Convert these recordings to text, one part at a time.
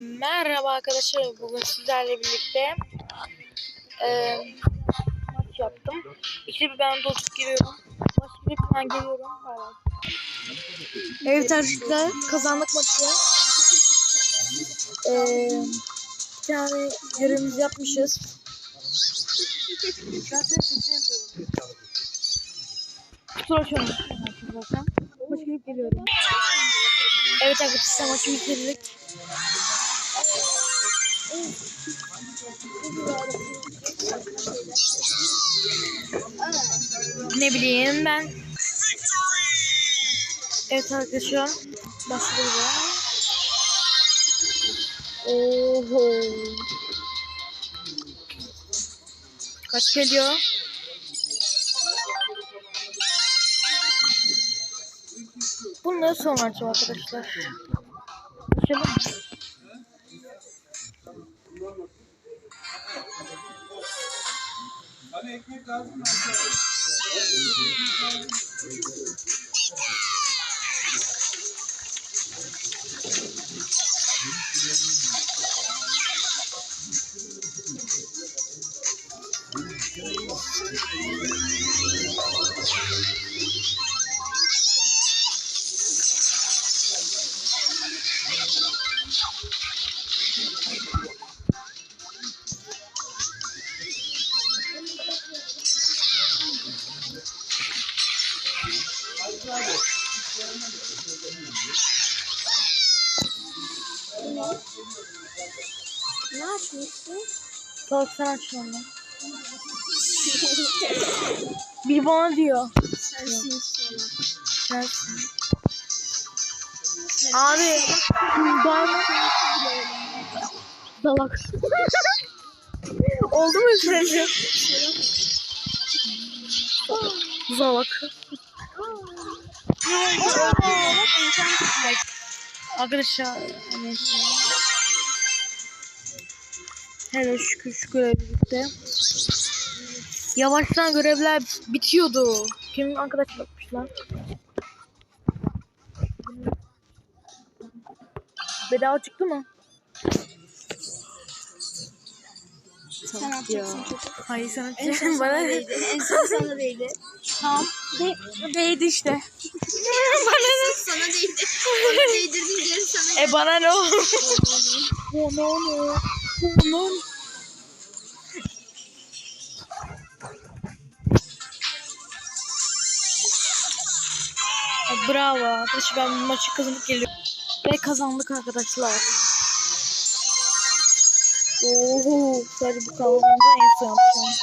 Merhaba arkadaşlar. Bugün sizlerle birlikte e, maç yaptım. İşte bir ben dolduk giriyorum. Maç girip ben geliyorum. Evet arkadaşlar kazandık maçı. E, bir tane görevimizi yapmışız. Kutu. Zaten. Maç girip geliyorum. Evet arkadaşlar maçı bitirdik. Ne bileyim ben. Evet arkadaşlar. Başlıyoruz. Oho. Kaç geliyor? Bunları açacağım arkadaşlar. Açalım mı? Hani Ne yapıyorsun? Salak sen aç onu. Bir bana diyor. Sensin. Abi. Diamond. Salak. Oldu mu sence? Salak. Arkadaşlar. Hele şükür şükür birlikte. Yavaştan görevler bitiyordu. Kimin arkadaş bakmış lan? Bedava çıktı mı? Sen yapacaksın çocuk. Hayır sana En son bana değdi. En son sana değdi. Tamam. De değdi işte. bana sana değdi. Bana değdirdin geri sana E bana ne? Bana ne? Bana ne? Bravo arkadaşlar ben maçı kazanıp geliyorum. Ve kazandık arkadaşlar. Oho sadece bu kavramda en son yapacağım.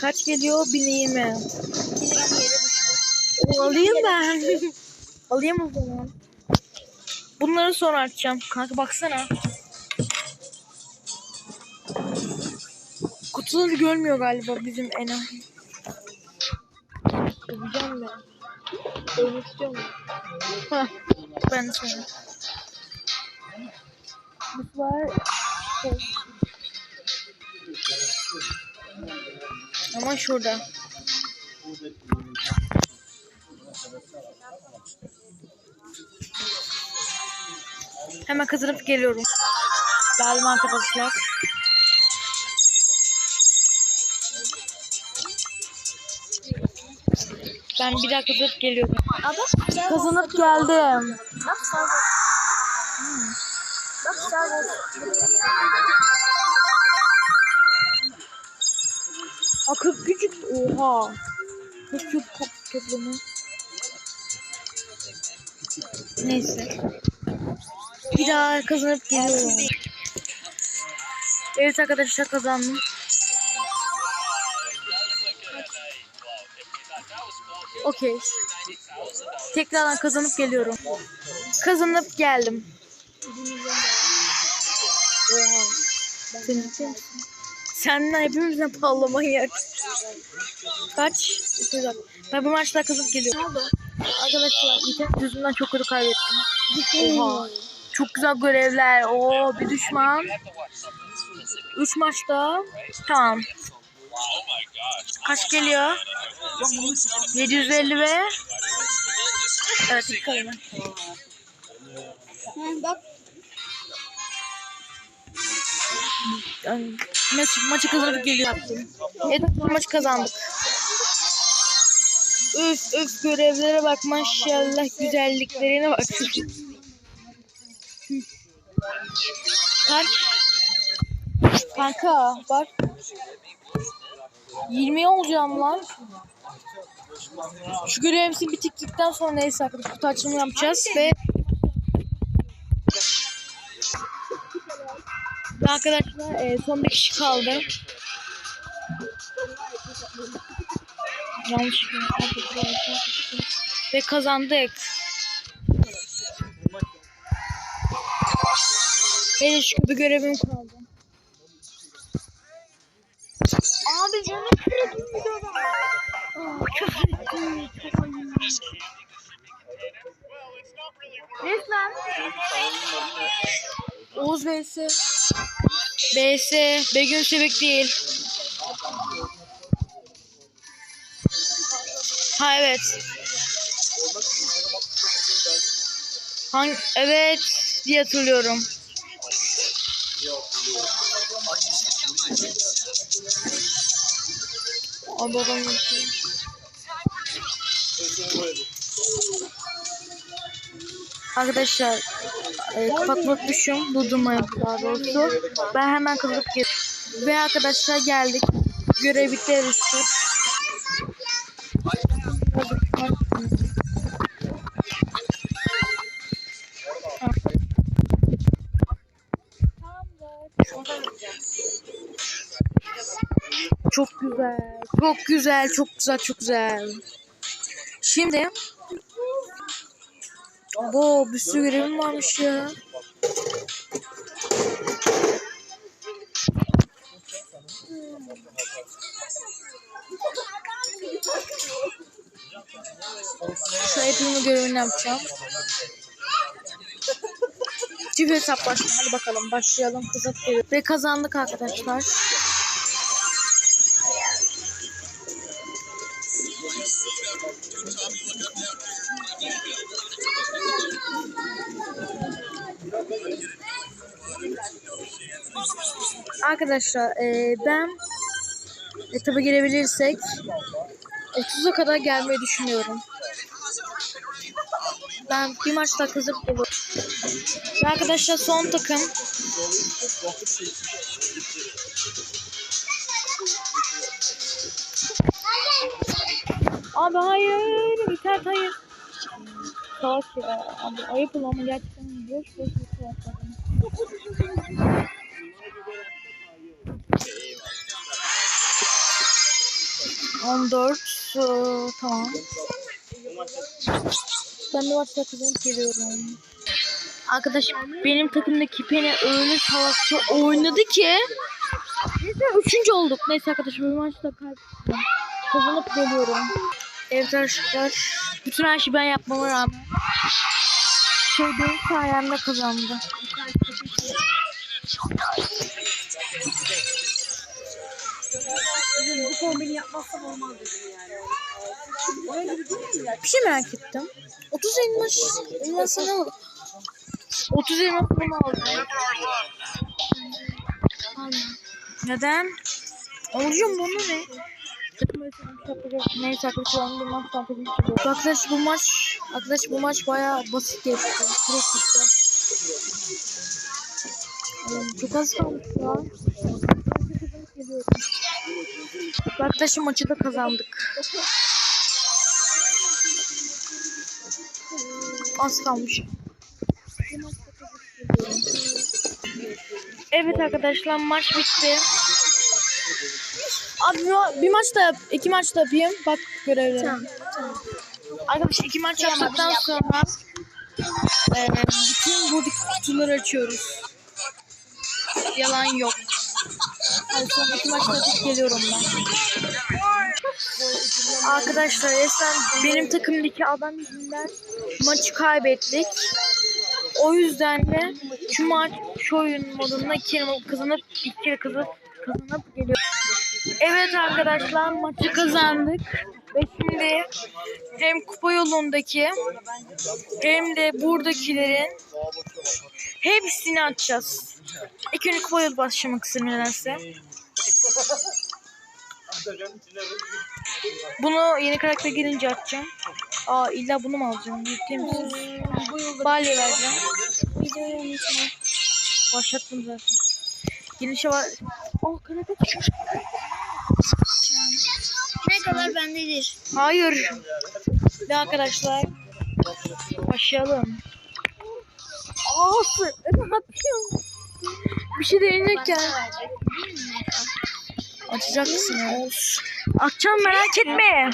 Kaç geliyor? 1020. 2 liram yere düştü. O, alayım ben. alayım o zaman. Bunları sonra açacağım. Kanka baksana. Kutuları görmüyor galiba bizim enayi. Yapacağım ben. Oynamak istiyor mu? Hah. Ben sonra. Bu var. Ama şurada. Hemen kazanıp geliyorum. Geldim arkadaşlar. Ben bir dakika kazanıp geliyorum. Kazanıp geldim. Bak Bak sağ ol. Akıl küçük. Oha. Küçük top toplamı. Neyse. Bir daha kazanıp geliyorum. Evet arkadaşlar kazandım. Okey. Tekrardan kazanıp geliyorum. Kazanıp geldim. Sen ciddi misin? Senden hepimizden pahalı manyak. Kaç? 200 Ben bu maçta kazanıp geliyorum. Ne oldu? Arkadaşlar internet yüzünden çok kötü kaybettim. Oha. Çok güzel görevler. Oo bir düşman. 3 maçta. Tamam. Kaç geliyor? 750 ve Evet kalemi. Hı, bak yani maç, maçı kazanıp geliyor yaptım. Evet maçı kazandık. Öf öf görevlere bak maşallah güzelliklerine bak. Kaç? Kanka bak. 20 olacağım lan. Şu görevimizi bitirdikten sonra neyse arkadaşlar kutu açılımı yapacağız ve arkadaşlar e, son bir kişi kaldı. Yanlış ve kazandık. Benim şu bir görevim kaldı. Abi canım kırıldı. Oh, iyi. Çok iyi. Resmen. Oğuz vs. BS. Begüm Sebek değil. Ha evet. Hangi, evet diye hatırlıyorum. Abi. Arkadaşlar e, kapatmak unutmuşum. Durdurmayı daha doğrusu. Ben hemen kızıp gel. Ve arkadaşlar geldik. Görev bitti erişti. Çok güzel. Çok güzel. Çok güzel. Çok güzel. Şimdi Bu bir sürü görevim varmış ya. Şu hepinin görevini yapacağım. Çift hesaplaşma. Hadi bakalım başlayalım. Kızak. Ve kazandık arkadaşlar. Arkadaşlar eee, ben etaba girebilirsek 30'a kadar gelmeyi düşünüyorum. Ben bir maçta kızıp geliyorum. Ve arkadaşlar son takım. Abi hayır. Biter hayır. Savaş ya. Abi ayıp ulan gerçekten boş boş bir savaş. 14 ee, tamam. Ben de maçta kazanıp geliyorum. Arkadaş benim takımdaki Penny öyle savaşçı oynadı ki Neyse üçüncü olduk. Neyse arkadaşlar bu maçta kaybettim. Kazanıp geliyorum. Evet arkadaşlar bütün her şeyi ben yapmama rağmen şey benim sayemde kazandı. Bu kombini yapmazsam olmaz dedim yani. Bir şey merak ettim. 30 elmas elması ne oldu? 30 elmas mı aldı? Neden? Olacağım bunu ne? Neyse arkadaşlar onu maçtan Arkadaş bu maç arkadaş bu maç bayağı basit geçti. Direkt gitti. Çok az kalmış ya. Arkadaşım maçı da kazandık. Az kalmış. Evet arkadaşlar maç bitti. Abi bir, bir maç da yap, iki maç da yapayım. Bak görevleri. Tamam, tamam. Arkadaşlar iki maç yaptıktan sonra e, bütün buradaki kutuları açıyoruz. Yalan yok. Hadi son iki maç da yapıp geliyorum ben. Arkadaşlar resmen benim takımdaki adam yüzünden maçı kaybettik. O yüzden de şu maç şu oyun modunda iki kere kazanıp iki kere kazanıp kazanıp geliyor. Evet arkadaşlar maçı kazandık. Ve şimdi hem kupa yolundaki hem de buradakilerin hepsini açacağız. İlk önce kupaya başlamak istedim. Bunu yeni karakter gelince açacağım. Aa illa bunu mu alacağım? Ciddi misin? Balya vereceğim. Videoyu unutma. Başlattım zaten. Genişe var. Oh karakter çıkmış. Ne kadar bendedir. Hayır. Ve arkadaşlar başlayalım. Aa ne yapıyorsun? Bir şey deneyecekken açacaksınız. Açacağım merak etme.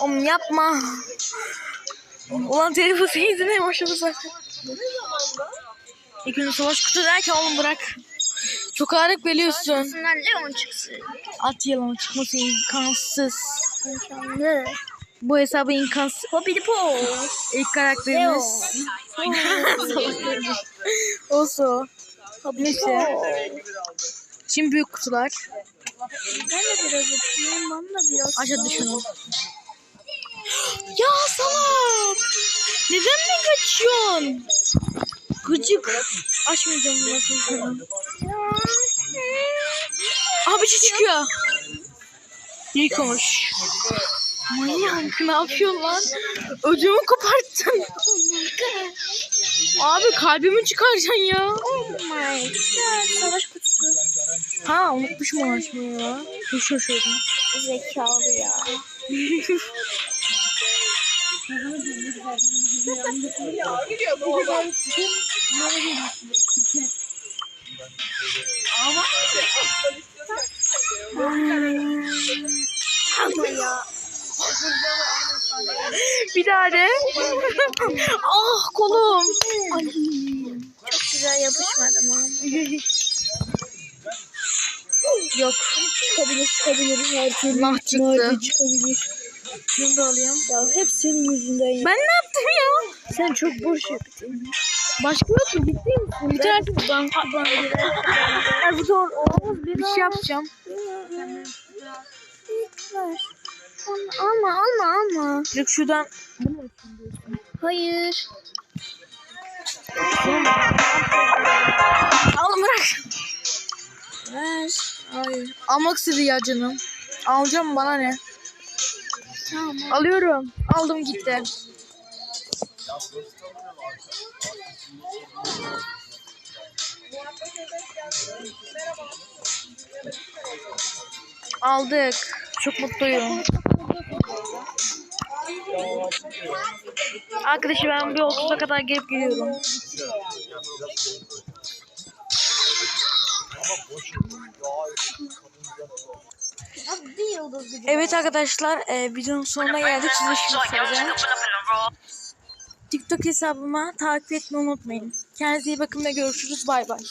Oğlum yapma. Ulan telefonu izlemeye başladı zaten. İlk önce savaş kutu derken oğlum bırak. Çok ağırlık veriyorsun. Leon çıksın. At yalanı çıkması imkansız. İmkanlı. Bu hesabı imkansız. Hoppity po. İlk karakterimiz. Oso. Neyse. Şimdi büyük kutular. Ben de biraz açayım. Ben de biraz. Hadi şunu. Ya salak. Neden mi kaçıyorsun? Gıcık. Açmayacağım. Aha bir şey çıkıyor. Yıkamış. Manyak ne yapıyorsun lan? Ödümü koparttın. Abi kalbimi çıkaracaksın ya. Oh my god. Savaş kutusu. Ha unutmuşum açmayı ya. Çok şaşırdım. Zekalı ya. Ama ya. Bir daha de. ah kolum. Ay. Çok güzel yapışmadı ama. Yok. Çıkabilir çıkabilir. Her türlü Nah çıktı. çıkabilir. Şunu da alayım. Ya hep senin yüzünden ya. Ben ne yaptım ya? Sen çok boş yaptın. Başka yok mu? Ciddi misin? Bir tane ben, ben, ben, bu zor. Bir şey yapacağım. Alma alma alma. Direkt şuradan. Hayır. Oğlum bırak. Ver. Hayır. Almak istedi ya canım. Alacağım bana ne? Tamam. Alıyorum. Aldım gitti. Aldık. Çok mutluyum. Arkadaşlar ben bir 30'a kadar gelip geliyorum. Evet arkadaşlar e, videonun sonuna geldik. Söyleyeceğim. TikTok hesabıma takip etmeyi unutmayın. Kendinize iyi bakın ve görüşürüz. Bay bay.